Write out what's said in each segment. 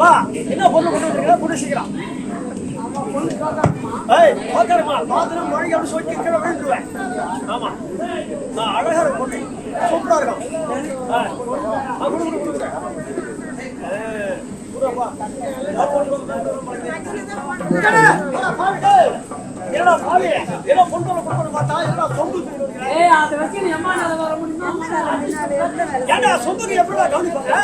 வா. என்ன பொண்ணு கொண்டு வந்திருக்கா சீக்கிரம். ஏய் உட்காருமா பாத்ரூம் மொழி அப்படி சொல்லி கீழே விழுந்துருவேன். ஆமா. ஆ, அழகா இருக்கும் பொண்ணு. சூப்பரா இருக்கும். என்ன பொண்ணு? என்னடா, பாவி? ஏதோ பொண்ணு பார்த்தா என்னடா? ஏய் அதை வச்சு எம்மா வர முடியுமா? எப்படிடா கவனிப்பாங்க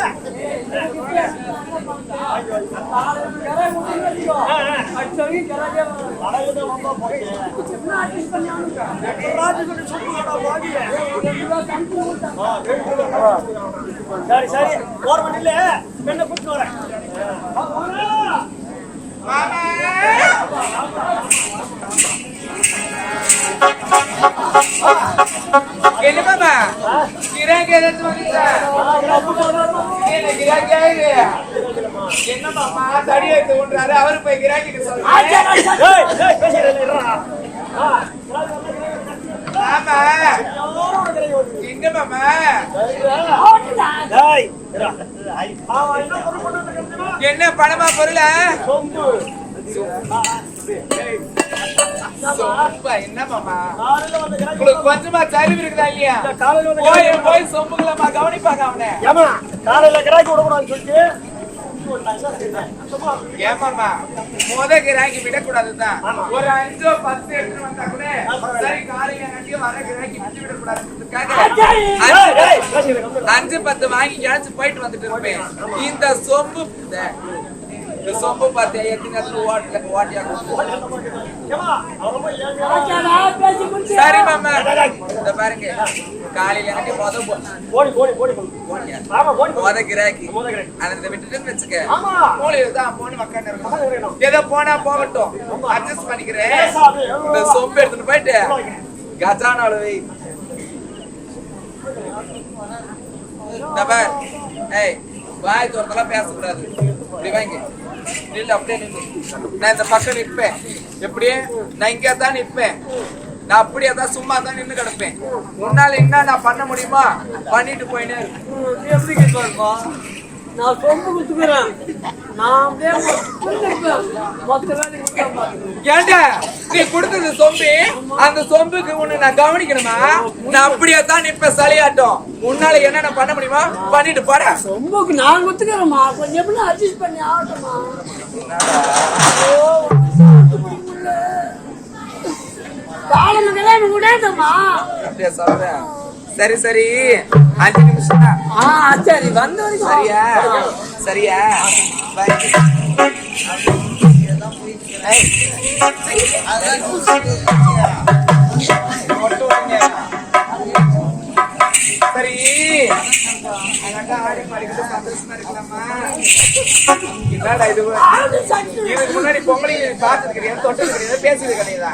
சரி சரி போர் பண்ணில பெண்ணை கூப்பிட்டு வரேன் ஆ, வாங்க. என்ன மாமா கிராக்கி ஏதாச்சும் வந்துச்சா என்ன மாமா? தடி எடுத்து கொண்டாரு அவரு போய் கிராக்கிட்டு என்ன பணமா பொருள என்ன மாமா கொஞ்சமா சரிவு இருக்குதா இல்லையா போய் போய் சொம்புகளமா கவனிப்பாங்க அவனை காலையில கிராக்கி விடக்கூடாதுன்னு சொல்லிட்டு நான் என்ன செய்தேன்? சும்மா ஏமாமா முத கிராக்கி விடக்கூடாதுதான் ஆமா. ஒரு அஞ்சோ பத்து எடுத்து வந்தா கூட சரி காலையில வர கிராக்கி விட்டு விடக்கூடாதுன்றதுக்காக ஏய், அஞ்சு- பத்து வாங்கி கிடச்சு போயிட்டு வந்துட்டு இருப்பேன். இந்த சொம்பு சொம்பு பார்த்து எத்தனை ஓட்டல ஓட்டியா சரி மாமா. இந்த பாருங்க. காலையில எனக்கு முத போ- போடி போடி? ஆமா கிராக்கி. அதை வச்சுக்க. ஆமா. தான் போன இருக்கும். ஏதோ போனா போகட்டும். அட்ஜஸ்ட் பண்ணிக்கிறேன். இந்த சொம்பு எடுத்துட்டு போயிட்டு. கஜானால வை இந்த பார். ஏய் வாய் தோறதெல்லாம் பேசக்கூடாது. இப்படி வாங்கி. நில்லு அப்படியே நில்லு. நான் இந்த பக்கம் நிற்பேன் எப்படியே? நான் இங்கே தான் நிற்பேன் நான் அப்படியே தான் சும்மா தான் நின்று கிடப்பேன். உன்னால என்ன நான் பண்ண முடியுமா பண்ணிட்டு போயினே எப்படி கேட்பாருப்பா நான் சொம்பு குத்துக்கிறேன். நான் ஏண்டா நீ கொடுத்தது சொம்பு? அந்த சொம்புக்கு உன்னை நான் கவனிக்கணுமா? நான் அப்படியே தான் நிப்பேன் சளியாட்டம். உன்னால என்னென்ன பண்ண முடியுமா பண்ணிட்டு போட. சொம்புக்கு நான் குத்துக்கிறேம்மா. கொஞ்சம் எப்படி அட்ஜஸ்ட் பண்ணி ஆகட்டுமா காலம் கல்யாணம் கூடாதுமா அப்படியே சொல்றேன். சரி சரி. அஞ்சு நிமிஷம் தான். ஆ சரி வந்த வரைக்கும் சரியா? சரியா. சரி. அழகா ஆடி பாடிக்கிட்டு சந்தோஷமா இருக்கலாமா என்னடா இது முன்னாடி பொம்பளை பார்த்துருக்கிறீங்க தொட்டு இருக்கிறீங்க பேசுறது கிடையாதா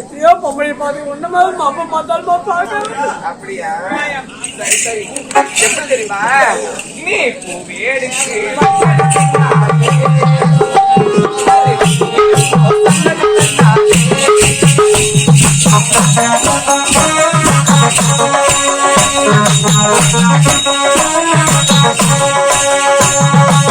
எத்தையோ பொம்பளை பார்த்து ஒண்ணுமே அப்ப பார்த்தாலும் பார்க்க அப்படியா சரி சரி எப்படி தெரியுமா நீ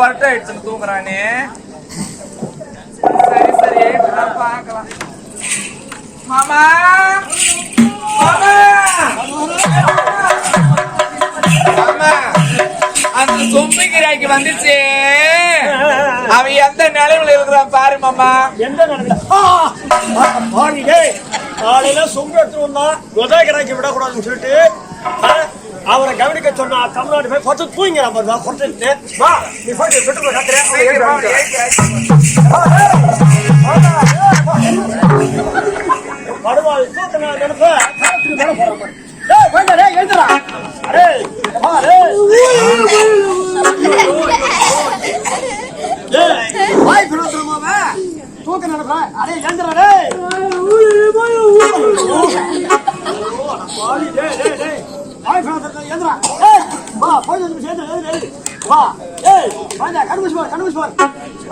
கொரட்டை அடிச்சுன்னு தூங்குறானே சரி சரி நான் மாமா மாமா மாமா அந்த சொம்பு கிராய்க்கு வந்துச்சு அவன் எந்த நிலையில இருக்கிறான் பாரு மாமா எந்த நடந்தா பாடி காலையில சொம்பு எடுத்துட்டு வந்தா உதயகிராக்கி விடக்கூடாதுன்னு சொல்லிட்டு அவரை கவனிக்க சொன்னா தமிழ்நாடு போய் பத்து தூங்கிறான் பாருங்க பொறுத்து வா நீ போய் பெட்டு போய் கத்துறேன் படுவாள் தூக்கின நினைப்ப காலத்துக்கு மேல போறான் டேய் வேண்டாம் டேய் எழுந்துடா அரே வா டேய் டேய் வாய் பிளந்துருமாவே தூக்க நினைப்ப அரே எழுந்துடா டேய் வாடி டேய் டேய் டேய் வாய் பிளந்துருக்கா எழுந்துடா டேய் வா போய் வந்து சேர்ந்து எழுந்து எழுந்து வா டேய் வாங்க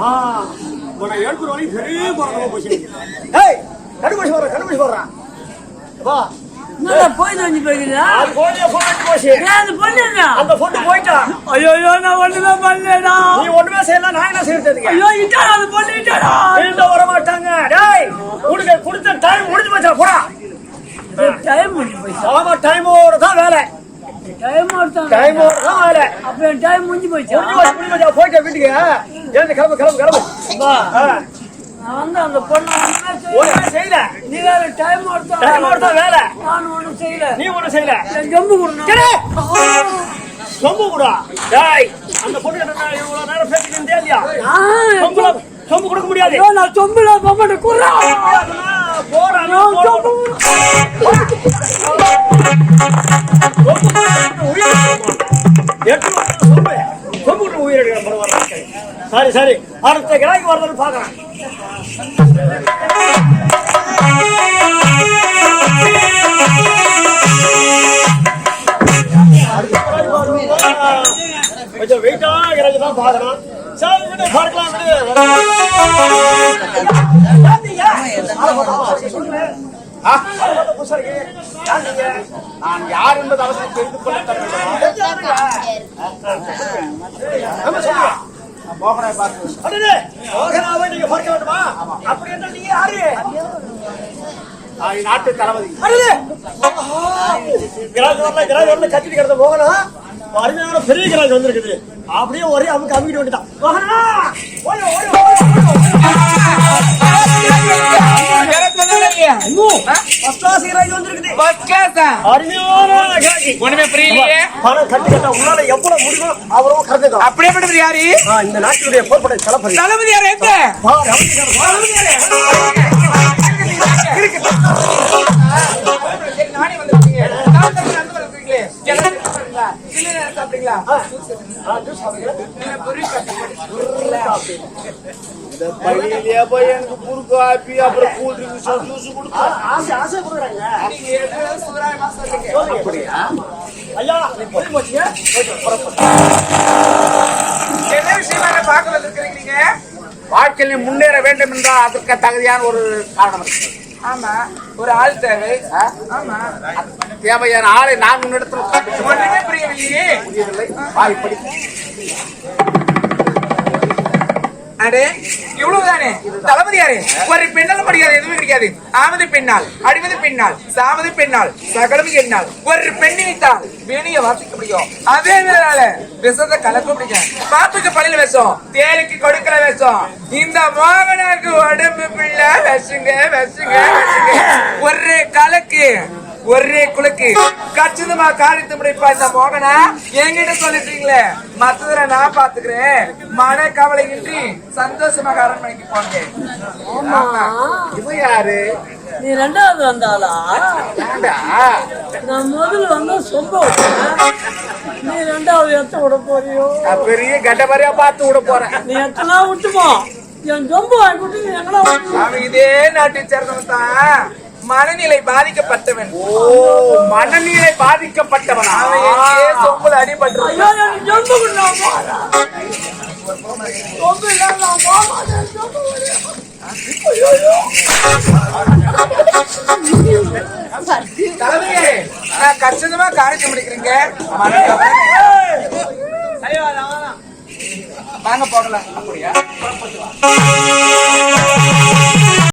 ஆ உன பெரிய போறோம் போச்சு வா. போய் அது போட்டு போச்சு. அந்த பொண்ணு போயிட்டா. ஐயோ ஐயோ நான் ஒண்ணுமே பண்ணலடா. நீ ஒண்ணுமே செய்யல நான் என்ன செய்யறதுக்கு ஐயோ இட்டாடா அது பண்ணிட்டாடா வீட்டுல வர மாட்டாங்க டேய் உனக்கு கொடுத்த டைம் முடிஞ்சு போச்சா? போடா. டைம் முடிஞ்சு போயிடுச்சு ஆமா டைமோட டைம் தான். வேலை அப்ப டைம் முடிஞ்சு போச்சு? முடிஞ்சு போச்சா போயிட்ட வீட்டுக்கு. எழுந்து கிளம்பு கிளம்பு கிளம்பு. நான் வந்து அந்த பொண்ணு செய்யல. நீ வேற டைம் எடுத்தா டைமோட தான் வேலை. நான் ஒண்ணும் செய்யல. நீ ஒண்ணும் செய்யல. ஜம்பு கொடுணும். சொம்பு கூட டேய் அந்த பொண்ணு நான் இவ்வளவு நேரம் பேசிட்டு இருந்தே இல்லையா? சொம்புல சொம்பு கொடுக்க முடியாது. நான் சொம்புல பொம்மட்டு குறா போறான் சொம்பு சரி சரி அடுத்த கிராய்க்கு வரதுன்னு பாக்குறேன் கொஞ்சம் வெயிட்டா கிராக்கி தான் பாக்குறேன் சரி பார்க்கலாம் விடு. நான் யார் என்பது அவசியம் தெரிந்து கொள்ள மோகனாவை நீங்க பார்க்க வேண்டுமா? அப்படி என்றால் நீங்க யாரு? நாட்டு தளபதி. கத்திட்டு கிடந்த மோகனா, அருமையான பெரிய கிராஜ் வந்திருக்குது. அப்படியே ஒரே அமுக்கு அமுக்கிட்டு வந்துட்டான். மோகனா! ஓடு, இன்னும் வந்திருக்குது. அருமையான. ஒண்ணுமே புரியலையே. பணம் கட்டி கட்ட உள்ளால எவ்வளவு முடியுமோ அவ்வளவு கறந்துதான். அப்படியே பட்டது யாரு? இந்த நாட்டினுடைய போர்படை தளபதி. தளபதி யாரு எங்க? நானே சாப்பிடுறீங்களா? பள்ளியிலேயே போய் எனக்கு குறுக்கு ஆப்பி அப்புறம் கூல் ட்ரிங்க்ஸ் ஜூஸ் கொடுத்தா. ஆசை ஆசை கொடுக்குறாங்க. நீங்க எது சுதராயமா சொல்றீங்க? அப்படியா? ஐயா நீ போய் போச்சியா? என்ன விஷயமா என்ன பார்க்க வந்திருக்கிறீங்க நீங்க? வாழ்க்கையில் நீ முன்னேற வேண்டும் என்றால் அதற்கு தகுதியான ஒரு காரணம் இருக்கு. ஆமா. ஒரு ஆள் தேவை? ஆமா. தேவையான ஆளை நான் முன்னெடுத்து புரியவில்லையே புரியவில்லை. வாய்ப்படி அடே இவ்வளவுதானே? தளபதி யாரு? ஒரு பெண்ணால முடியாது எதுவுமே கிடைக்காது. ஆவது பெண்ணால் அடிவது பெண்ணால் சாவது பெண்ணால் சகலம் எண்ணால். ஒரு பெண்ணினைத்தான் வெளிய வாசிக்க முடியும். அதே நேரால விஷத்தை கலக்க முடியும். பாப்புக்கு பள்ளியில விஷம் தேலுக்கு கொடுக்கல விஷம். இந்த மோகனாருக்கு உடம்பு பிள்ளை விஷங்க விஷங்க விஷங்க. ஒரு கலக்கு. ஒரே குலுக்கு. கச்சிதமா காரியத்தை முடிப்பா இந்த மோகனா? என்கிட்ட சொல்லிட்டீங்களே. மத்ததுல நான் பாத்துக்கிறேன் மன கவலையின்றி சந்தோஷமாக அரண்மனைக்கு போங்க. இவ யாரு? நீ ரெண்டாவது வந்தாளா? நான் முதல்ல வந்து சொம்ப நீ ரெண்டாவது எத்த விட போறியோ? பெரிய கட்டபரியா பார்த்து விட போறேன். நீ எத்தனா விட்டுமோ என் சொம்பு வாங்கி விட்டு இதே நாட்டை சேர்ந்தவன் தான். மனநிலை பாதிக்கப்பட்டவன். ஓ. மனநிலை பாதிக்கப்பட்டவனா? அவன் சொம்புல அடிபட்டு தலைமையே நான் கச்சிதமா காணிக்க முடிக்கிறீங்க? வாங்க போகலாம் அப்படியா?